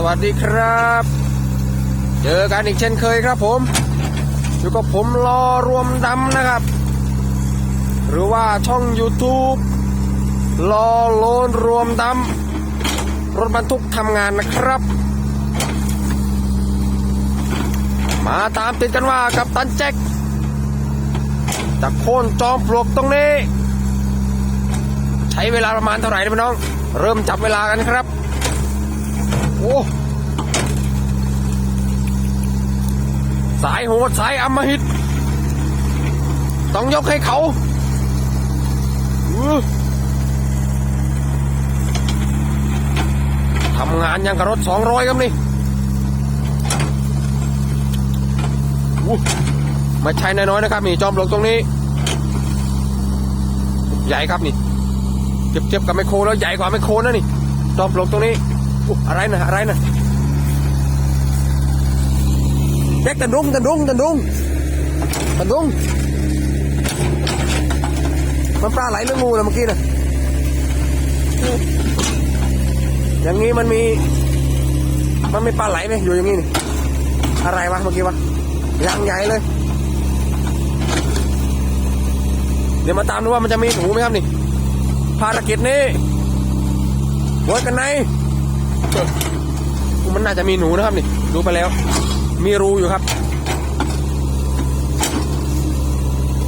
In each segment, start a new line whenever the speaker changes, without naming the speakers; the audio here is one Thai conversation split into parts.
สวัสดีครับ เจอกันอีกเช่นเคยครับผม อยู่กับผมรอรวมดำนะครับ หรือว่าช่อง YouTube รอโลนรวมดำรถบรรทุกทำงานนะครับ มาตามติดกันว่ากับตันแจ็คจากโค่นจอมปลวกตรงนี้ ใช้เวลาประมาณเท่าไหร่นะพี่น้อง เริ่มจับเวลากันครับ โอ้สายโหดสายอมหิต ต้องยกให้เขาทำงานยังกับรถสองร้อยครับนี่ไม่ใช่น้อยๆนะครับ นี่จอมปลวกตรงนี้ ใหญ่ครับนี่เจ็บเจ็บกับไมโครแล้วใหญ่กว่าไมโครนะนี่ จอมปลวกตรงนี้ ออะไรนะอะไรนะแจ็คตันดุงตันดุงตันดุงตันดุงมันปลาไหลเรื่องงูเลยเมื่อกี้นะอย่างนี้มันมี มันมีปลาไหลไหมอยู่อย่างนี้นี่อะไรวะเมื่อกี้วะยางใหญ่เลย เดี๋ยวมาตามดูว่ามันจะมีหนูไหมครับนี่ ภารกิจนี้ไว้กันใน มันน่าจะมีหนูนะครับนี่ดูไปแล้ว มีรูอยู่ครับ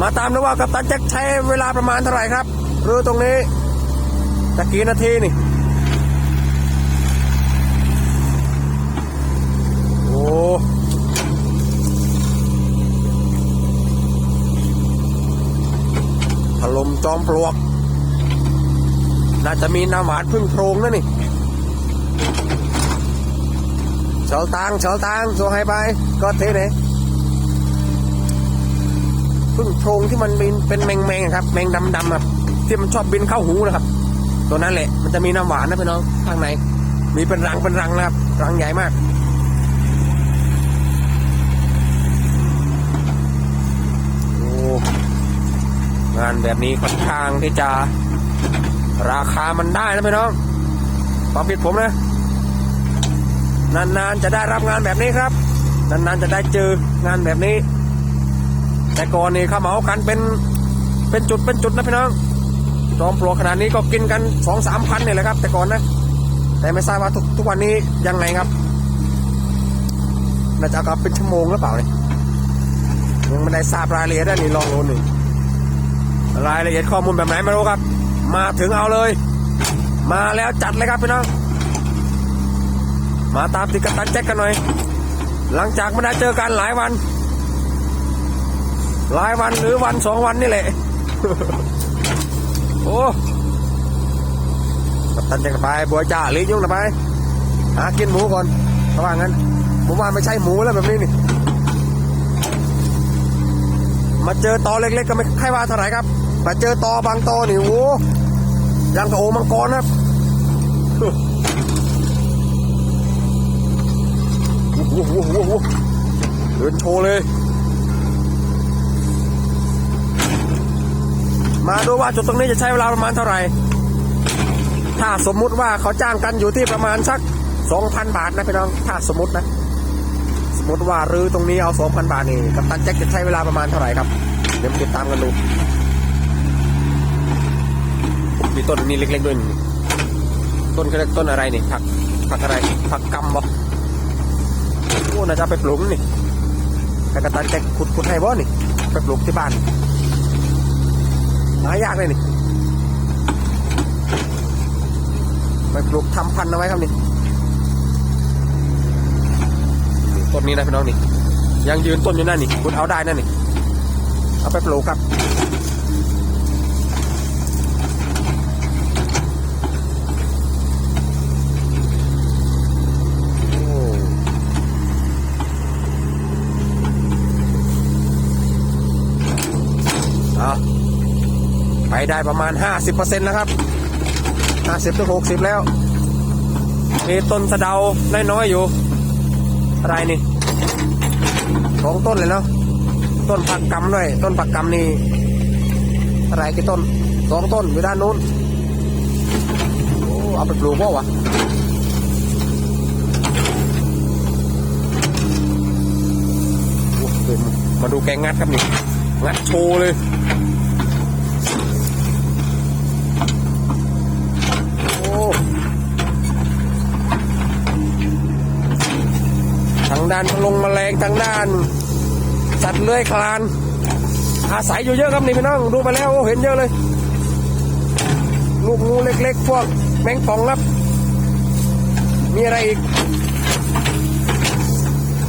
มาตามดูว่ากัปตันแจ็คใช้เวลาประมาณเท่าไหร่ครับรูตรงนี้ตะกี้นาทีนี่ โอ้ถล่มจอมปลวก น่าจะมีน้ำหวานพึ่งโพรงนะนี่ เฉลตังเฉลตังส่งให้ไปก็เทเลยพึ่งโพรงที่มันบินเป็นแมงแมงครับ แมงดำดำครับที่มันชอบบินเข้าหูนะครับ ตัวนั้นแหละ มันจะมีน้ำหวานนะพี่น้องข้างในมีเป็นรังเป็นรังนะครับ รังใหญ่มากโอ้งานแบบนี้ค่อนข้างที่จะ ราคามันได้นะพี่น้องความผิดผมนะ นานๆจะได้รับงานแบบนี้ครับ นานๆจะได้เจองานแบบนี้ แต่ก่อนนี่เขาเหมากันเป็นเป็นจุดเป็นจุดนะพี่น้องจอมปลวกขนาดนี้ก็กินกันสองสามพันเนี่ยแหละครับ แต่ก่อนนะ แต่ไม่ทราบว่าทุกทุกวันนี้ยังไงครับน่าจะเอากลับเป็นชั่วโมงหรือเปล่าเนี่ยยังไม่ได้ทราบรายละเอียดนะนี่ลองดูหนึ่งรายละเอียดข้อมูลแบบไหนไม่รู้ครับ มาถึงเอาเลย มาแล้วจัดเลยครับพี่น้อง มาตามติดกับตันแจ็คกันหน่อย หลังจากไม่ได้เจอกันหลายวัน หลายวันหรือวันสองวันนี่แหละ โอ้กับตันแจ็คไปบัวจ่าลียุ่งนะไป หากินหมูก่อนเพราะว่างั้นผมว่าไม่ใช่หมูแล้วแบบนี้นี่ มาเจอตอเล็กๆก็ไม่ค่อยว่าเท่าไหร่ครับ มาเจอตอบางตอนี่โอ้ยังกับโอมังกรครับโอ้ โหเดินโชว์เลย มาดูว่าจุดตรงนี้จะใช้เวลาประมาณเท่าไหร่ ถ้าสมมุติว่าเขาจ้างกันอยู่ที่ประมาณสัก2,000บาทนะพี่น้อง ถ้าสมมตินะ สมมติว่ารื้อตรงนี้เอา2,000บาทนี่กัปตันแจ็คจะใช้เวลาประมาณเท่าไหร่ครับ เดี๋ยวติดตามกันดูมีต้นนี้เล็กๆด้วยต้นเขาเรียกต้นอะไรนี่ผักผักอะไรผักกำบ่ โอ้น่าจะไปปลูกนี่แต่กัปตันแจ็คขุดขุดให้บ่นี่ ไปปลูกที่บ้านหายากเลยนี่ไปปลูกทำพันธุ์เอาไว้ครับนี่ต้นนี้นะพี่น้องนี่ ยังยืนต้นอยู่นั่นนี่คุณเอาได้นั่นนี่ เอาไปปลูกครับ ได้ประมาณ 50%นะครับ 50ถึง60 แล้ว มีต้นสะเดาน้อยๆอยู่ อะไรนี่สองต้นเลยเนาะ ต้นผักกำด้วย ต้นผักกำนี่ อะไรกี่ต้นสองต้นอยู่ด้านนู้น โอ้ เอาไปปลูกว่าวะมาดูแกงัดครับนี่ งัดโชว์เลยางด้านลงแมลงทางด้านสัตว์เลื้อยคลาน อาศัยอยู่เยอะครับนี่พี่น้องดูไปแล้วโอ้เห็นเยอะเลย ลูกงูเล็กๆ พวกแมงป่องครับ มีอะไรอีก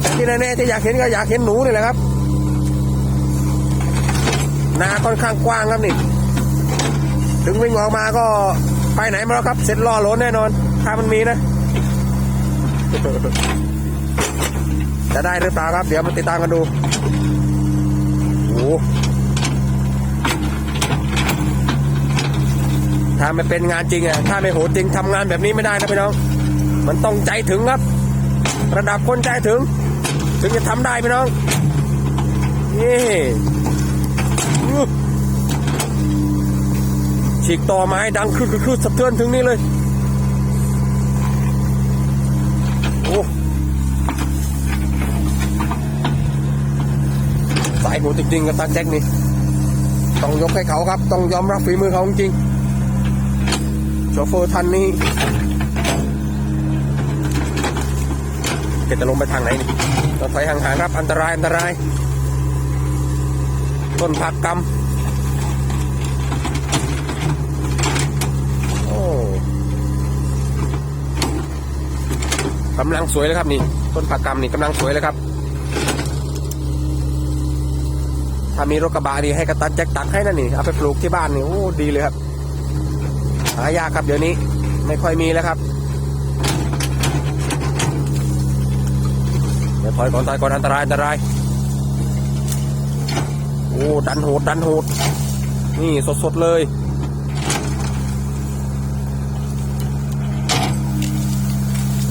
แต่ที่แน่ๆที่อยากเห็นก็อยากเห็นหนูนี่แหละครับนาค่อนข้างกว้างครับนี่ ถึงวิ่งออกมาก็ไปไหนมาแล้วครับ เสร็จล่อหลนแน่นอน ถ้ามันมีนะ จะได้หรือเปล่าครับ เดี๋ยวมาติดตามกันดูโอ้ถ้าไม่เป็นงานจริงอะถ้าไม่โหดจริงทำงานแบบนี้ไม่ได้นะพี่น้อง มันต้องใจถึงครับ ระดับคนใจถึง ถึงจะทำได้พี่น้องนี่ฉีกต่อไม้ดังคือคือคือสะเทือนถึงนี่เลย สายหมูจริงๆกับตาแจ็คนี่ต้องยกให้เขาครับ ต้องยอมรับฝีมือเขาจริงโชเฟอร์ท่านนี้แกจะลงไปทางไหนนี่รถไฟห่างๆครับ อันตรายอันตราย ต้นผักกำโอ้กำลังสวยเลยครับนี่ ต้นผักกำนี่กำลังสวยเลยครับ ถ้ามีรถกระบะนี่ให้กระตันแจ็คตักให้นั่นนี่เอาไปปลูกที่บ้านนี่โอ้ดีเลยครับหายากครับเดี๋ยวนี้ไม่ค่อยมีแล้วครับเดี๋ยวถอยก่อนถอยก่อนอันตรายอันตรายโอ้ดันโหดดันโหดนี่สดๆเลย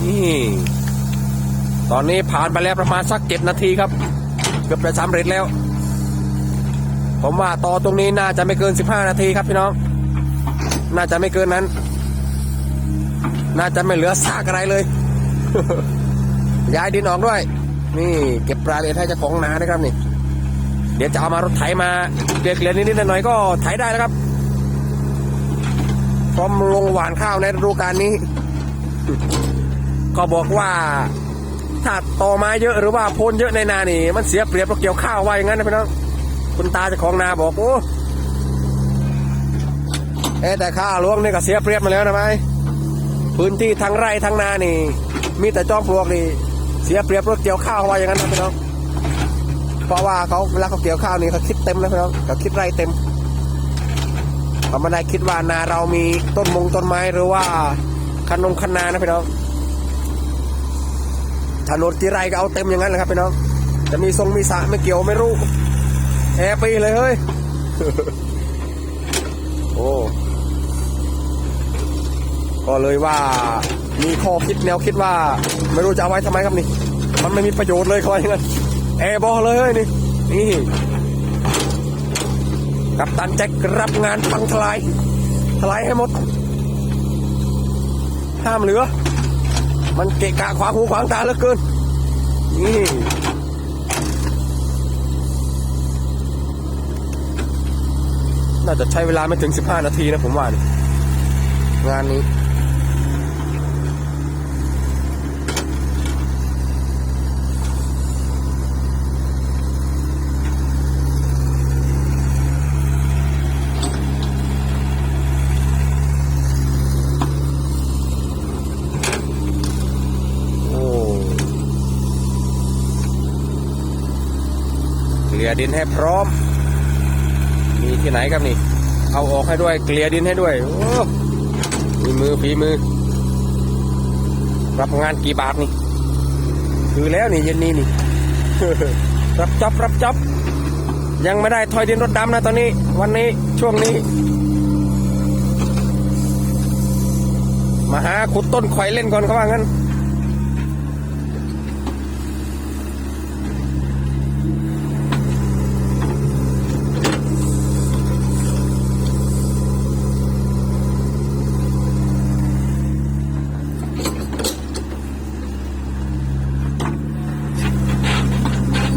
นี่ตอนนี้ผ่านไปแล้วประมาณสักเจ็ดนาทีครับ เกือบจะสำเร็จแล้ว ผมว่าต่อตรงนี้น่าจะไม่เกิน 15 นาทีครับพี่น้อง น่าจะไม่เกินนั้น น่าจะไม่เหลือซากอะไรเลย ย้ายดินออกด้วย นี่เก็บรายละเอียดให้เจ้าของนานะครับนี่ เดี๋ยวจะเอามารถไถมาเด็กลี่ยๆนิดๆหน่อยๆก็ไถได้แล้วครับพร้อมลงหวานข้าวในฤดูกาลนี้ ก็บอกว่าถ้าต่อไม้เยอะหรือว่าโพนเยอะในนานี่ มันเสียเปรียบเราเกี่ยวข้าวไว้อย่างนั้นนะพี่น้อง คุณตาเจ้าของนาบอกโอ้เอะแต่ข้าหลวงนี่ก็เสียเปรียบมาแล้วนะไหมพื้นที่ทางไร่ทางนานี่ มีแต่จอมปลวกนี่เสียเปรียบรถเกี่ยวข้าวไว้อย่างนั้นนะพี่น้องเพราะว่าเขาเวลาเขาเกี่ยวข้าวนี่เขาคิดเต็มแล้วพี่น้องเขาคิดไร่เต็มเขาไม่ได้คิดว่านาเรามีต้นมงต้นไม้หรือว่าขนมขนานะพี่น้องถนนที่ไรก็เอาเต็มอย่างนั้นแหละครับพี่น้องจะมีทรงมีสระไม่เกี่ยวไม่รู้ แอร์ปีเลยเฮ้ย โอ้ ก็เลยว่า มีข้อคิดแนวคิดว่า ไม่รู้จะเอาไว้ทำไมครับนี่ มันไม่มีประโยชน์เลยคอยงั้นแอร์บอลเลยเฮ้ยนี่ นี่ กับตันแจ็ครับงานพังทลาย ทลายให้หมด ห้ามเหลือ มันเกะกะขวางหูขวางตาเหลือเกิน นี่ น่าจะใช้เวลาไม่ถึง 15 นาทีนะผมว่า งานนี้เกลี่ยดินให้พร้อม ที่ไหนครับนี่ เอาออกให้ด้วย เกลี่ยดินให้ด้วยมีมือฝีมือ รับงานกี่บาทนี่ คือแล้วนี่เย็นนี้นี่ รับจ็อบรับจ็อบยังไม่ได้ถอยดินรถดำนะตอนนี้ วันนี้ช่วงนี้มาหาขุดต้นข่อยเล่นก่อนเขาว่างั้น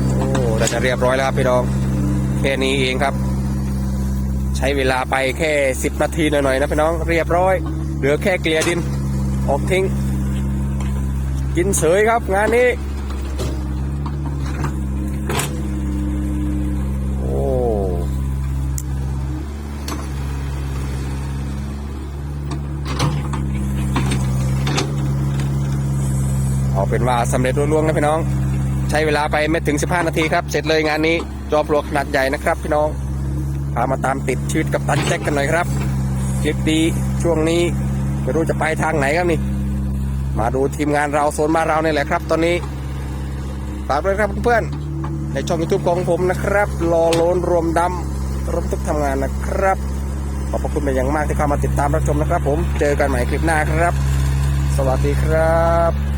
โอ้ เรียบร้อยแล้วครับพี่น้องแค่นี้เองครับ ใช้เวลาไปแค่สิบนาทีหน่อยๆนะพี่น้องเรียบร้อย เหลือแค่เกลียดิน ออกทิ้ง กินเสยครับงานนี้ โอ้เอาเป็นว่าสำเร็จร่วงนะพี่น้อง ใช้เวลาไปไม่ถึง 15 นาทีครับ เสร็จเลยงานนี้จอปลวกขนาดใหญ่นะครับพี่น้องพามาตามติดชีวิตกับตันแจ็คกันหน่อยครับคลิปดีช่วงนี้ไม่รู้จะไปทางไหนครับนี่ มาดูทีมงานเราโซนบ้านเราเนี่ยแหละครับ ตอนนี้ฝากด้วยครับเพื่อนๆในช่องยูทูบของผมนะครับรอโลนรวมดำรวมทุกทำงานนะครับขอบพระคุณเป็นอย่างมากที่เข้ามาติดตามรับชมนะครับ ผมเจอกันใหม่คลิปหน้าครับ สวัสดีครับ